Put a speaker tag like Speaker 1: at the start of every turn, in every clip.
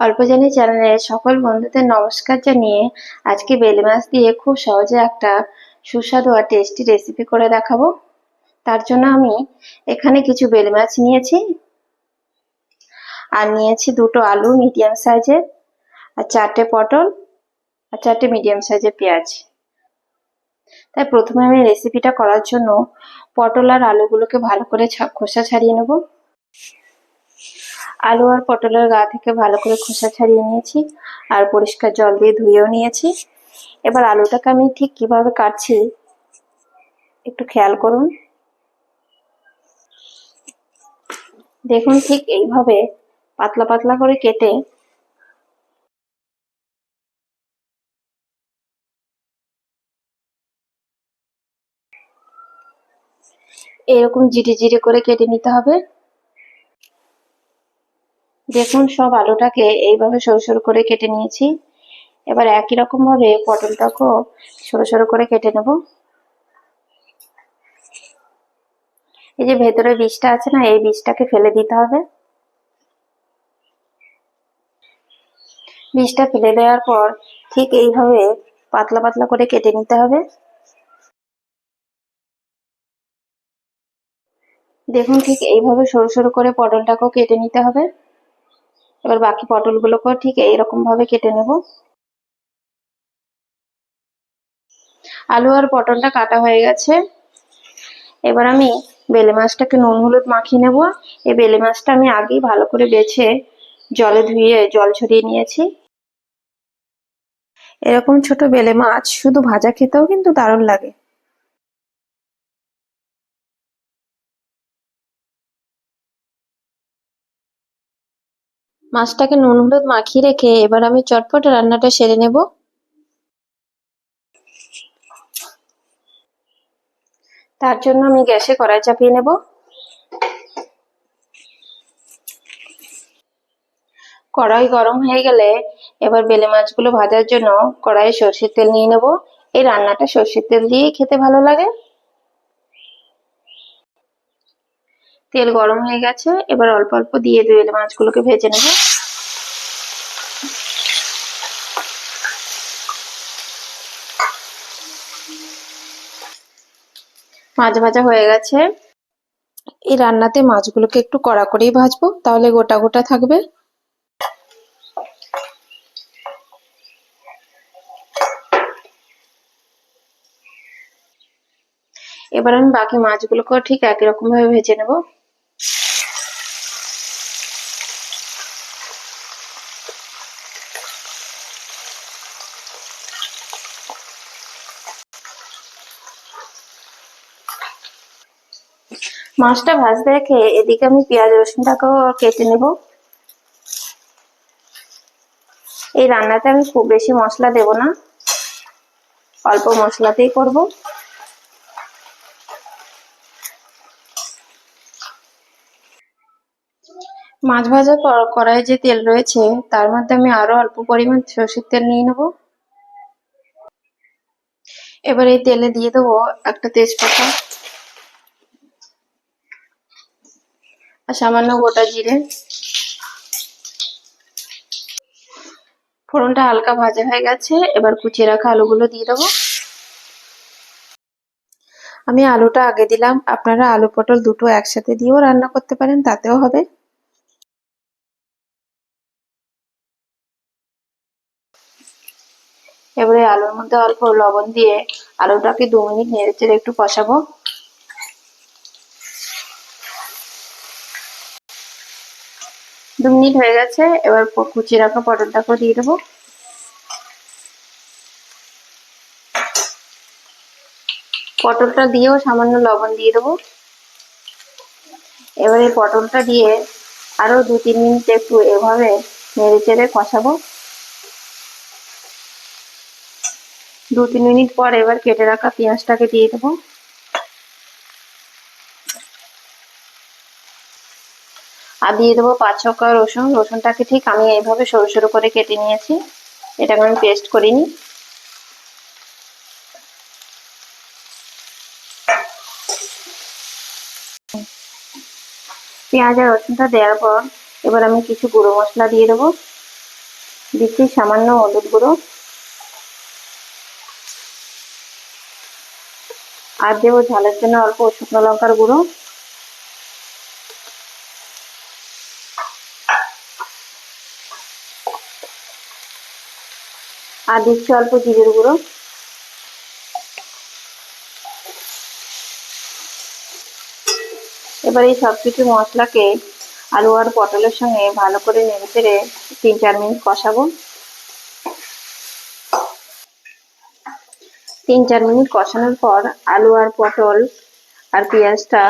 Speaker 1: অল্প জানি চ্যানেলের সকল বন্ধুদের নমস্কার জানিয়ে আজকে বেলে মাছ দিয়ে খুব সহজে একটা সুস্বাদু আর টেস্টি রেসিপি করে দেখাবো। তার জন্য আমি এখানে কিছু বেলে মাছ নিয়েছি। আর নিয়েছি দুটো আলু মিডিয়াম সাইজের আর চারটে পটল, আর চারটে মিডিয়াম সাইজের পেঁয়াজ। তাই প্রথমে আমি রেসিপিটা করার জন্য পটল আর আলুগুলোকে ভালো করে খোসা ছাড়িয়ে নেব। আলু আর পটলের গা থেকে ভালো করে খোসা ছাড়িয়ে নিয়েছি আর পরিষ্কার জল দিয়ে ধুয়েও নিয়েছি। এবার আলুটাকে আমি ঠিক কীভাবে কাটছি একটু খেয়াল করুন। দেখুন ঠিক এইভাবে পাতলা পাতলা করে কেটে এরকম জিরে জিরে করে কেটে নিতে হবে। দেখুন, সব আলুটাকে এইভাবে সরু সরু করে কেটে নিয়েছি। এবার একই রকম ভাবে পটলটাকেও সরু সরু করে কেটে নেব। এই যে ভেতরে বীজটা আছে না, এই বীজটাকে ফেলে দিতে হবে। বীজটা ফেলে দেওয়ার পর ঠিক এইভাবে পাতলা পাতলা করে কেটে নিতে হবে। দেখুন, ঠিক এইভাবে সরু সরু করে পটলটাকেও কেটে নিতে হবে। এবার বাকি পটলগুলোকেও ঠিক এইরকম ভাবে কেটে নেব। আলু আর পটলটা কাটা হয়ে গেছে। এবার আমি বেলে মাছটাকে নুন হলুদ মাখিয়ে নেব। এই বেলে মাছটা আমি আগেই ভালো করে বেছে জলে ধুয়ে জল ছড়িয়ে নিয়েছি। এরকম ছোট বেলে মাছ শুধু ভাজা খেতেও কিন্তু দারুণ লাগে। মাছটাকে নুন হলুদ মাখিয়ে রেখে এবার আমি চটপট রান্নাটা সেরে নেব। তার জন্য আমি গ্যাসে কড়াই চাপিয়ে নেব। কড়াই গরম হয়ে গেলে এবার বেলে মাছগুলো ভাজার জন্য কড়াইয়ে সর্ষের তেল নিয়ে নেব। এই রান্নাটা সর্ষের তেল দিয়েই খেতে ভালো লাগে। তেল গরম হয়ে গেছে, এবার অল্প অল্প দিয়ে বেলে মাছগুলোকে ভেজে নেব। মাছ ভাজা হয়ে গেছে। এই রান্নাতে মাছগুলোকে একটু কড়া করেই ভাজবো, তাহলে গোটা গোটা থাকবে। এবার আমি বাকি মাছগুলোকেও ঠিক একই রকম ভাবে ভেজে নেব। মাছটা ভাজতে রেখে এদিকে আমি পেঁয়াজ, রসুনটাকেও কেটে নেব। এই রান্নাতে আমি খুব বেশি মশলা দেব না, অল্প মশলাতেই করব। মাছ ভাজার পর কড়াইয়ে যে তেল রয়েছে, তার মধ্যে আমি আরও অল্প পরিমাণ সর্ষের তেল নিয়ে নেব। এবার এই তেলে দিয়ে দেবো একটা তেজপাতা। আর সামান্য গোটা জিরে। ফোড়নটা হালকা ভাজা হয়ে গেছে, এবার কুচিয়ে রাখা আলুগুলো দিয়ে দেবো। আমি আলুটা আগে দিলাম, আপনারা আলু পটল দুটো একসাথে দিয়েও রান্না করতে পারেন, তাতেও হবে। এবারে আলুর মধ্যে অল্প লবণ দিয়ে আলুটাকে দু মিনিট নেড়ে চেড়ে একটু কষাবো। দু মিনিট হয়ে গেছে, এবার কুচিয়ে রাখা পটলটাকেও দিয়ে দেবো। পটলটা দিয়েও সামান্য লবণ দিয়ে দেবো। এবার এই পটলটা দিয়ে আরও দু তিন মিনিট একটু এভাবে নেড়ে চেড়ে কষাবো। দু তিন মিনিট পর এবার কেটে রাখা পেঁয়াজটাকে দিয়ে দেবো। আর দিয়ে দেবো পাঁচ ছক্কা রসুন। রসুনটাকে ঠিক আমি এইভাবে সরু সরু করে কেটে নিয়েছি। এটাকে আমি পেস্ট করিনি। পেঁয়াজ আর রসুনটা দেওয়ার পর এবার আমি কিছু গুঁড়ো মশলা দিয়ে দেবো। দিচ্ছি সামান্য হলুদ গুঁড়ো। আর দেবো ঝালের জন্য অল্প শুকনো লঙ্কার গুঁড়ো। আর দিচ্ছি অল্প জিরের গুঁড়ো। এবার এই সব কিছু মশলাকে আলু আর পটলের সঙ্গে ভালো করে নেড়ে চেড়ে তিন চার মিনিট কষাবো। তিন চার মিনিট কষানোর পর আলু আর পটল আর পেঁয়াজটা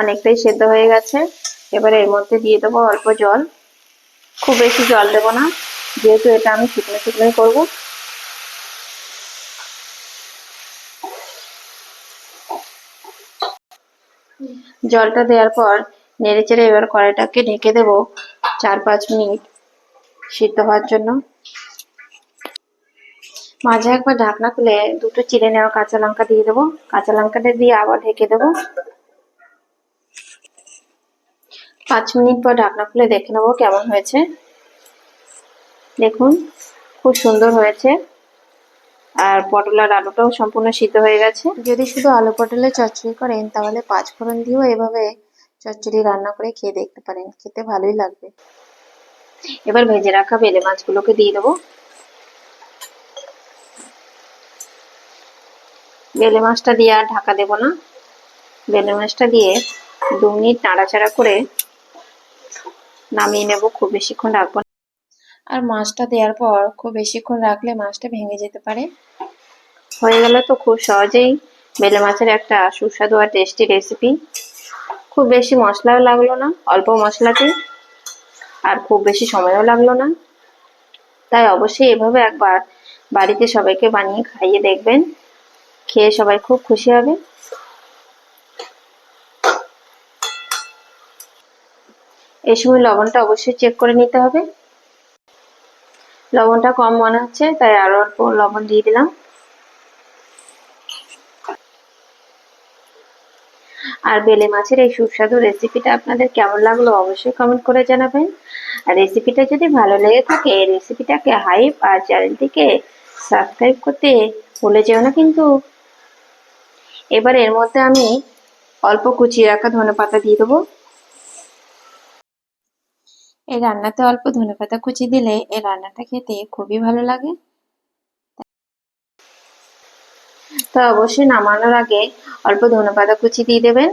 Speaker 1: অনেকটাই সেদ্ধ হয়ে গেছে। এবার এর মধ্যে দিয়ে দেবো অল্প জল। খুব বেশি জল দেবো না, যেহেতু এটা আমি শুকনো শুকনোই করব। জলটা দেওয়ার পর নেড়ে চেড়ে এবার কড়াইটাকে ঢেকে দেব চার পাঁচ মিনিট সিদ্ধ হওয়ার জন্য। মাঝে একবার ঢাকনা খুলে দুটো চিড়ে নেওয়া কাঁচা লঙ্কা দিয়ে দেবো। কাঁচা লঙ্কাটা দিয়ে আবার ঢেকে দেবো। পাঁচ মিনিট পর ঢাকনা খুলে দেখে নেব কেমন হয়েছে। দেখুন, খুব সুন্দর হয়েছে। আর পটল আর আলুটাও সম্পূর্ণ সিদ্ধ হয়ে গেছে। যদি শুধু আলু পটলের চচ্চড়ি করেন তাহলে পাঁচ ফোড়ন দিয়েও এভাবে চচ্চড়ি রান্না করে খেয়ে দেখতে পারেন। খেতে ভালোই লাগবে। এবার ভেজে রাখা বেলে মাছগুলোকে দিয়ে দেবো। বেলে মাছটা দিয়ে আর ঢাকা দেব না। বেলে মাছটা দিয়ে দু মিনিট নাড়াচাড়া করে নামিয়ে নেব। খুব বেশিক্ষণ রাখব আর মাছটা দেওয়ার পর খুব বেশিক্ষণ রাখলে মাছটা ভেঙে যেতে পারে। হয়ে গেল তো খুব সহজেই বেলে মাছের একটা সুস্বাদু আর টেস্টি রেসিপি খুব বেশি মশলাও লাগল না, অল্প মশলাতে আর খুব বেশি সময়ও লাগল না। তাই অবশ্যই এভাবে একবার বাড়িতে সবাইকে বানিয়ে খাইয়ে দেখবেন। খেয়ে সবাই খুব খুশি হবে। এই সময় লবণটা অবশ্যই চেক করে নিতে হবে। লবণটা কম মনে হচ্ছে, তাই আরও অল্প লবণ দিয়ে দিলাম। আর বেলে মাছের এই সুস্বাদু রেসিপিটা আপনাদের কেমন লাগল অবশ্যই কমেন্ট করে জানাবেন। আর রেসিপিটা যদি ভালো লেগে থাকে, এই রেসিপিটাকে হাইপ আর চ্যানেলটিকে সাবস্ক্রাইব করতে ভুলে যেও না কিন্তু। এবার এর মধ্যে আমি অল্প কুচিয়ে রাখা ধনে পাতা দিয়ে দেবো। এই রান্নাতে অল্প ধনে পাতা কুচি দিলে এই রান্নাটা খেতে খুবই ভালো লাগে। তো অবশ্যই নামানোর আগে অল্প ধনে পাতা কুচি দিয়ে দেবেন,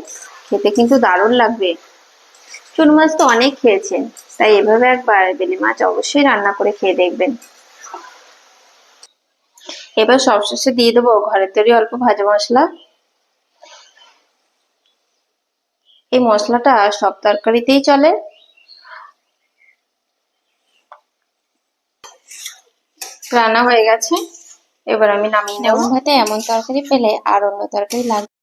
Speaker 1: খেতে কিন্তু দারুণ লাগবে। চুন মাছ তো অনেক খেয়েছেন, তাই এভাবে একবার বেলি মাছ অবশ্যই রান্না করে খেয়ে দেখবেন। এবার সবশেষে দিয়ে দেবো ঘরের তৈরি অল্প ভাজা মশলা। এই মশলাটা সব তরকারিতেই চলে রান্না হয়ে গেছে। এবার আমি নামিয়ে নেব।
Speaker 2: ভাতে এমন তরকারি পেলে আর অন্য তরকারি লাগবে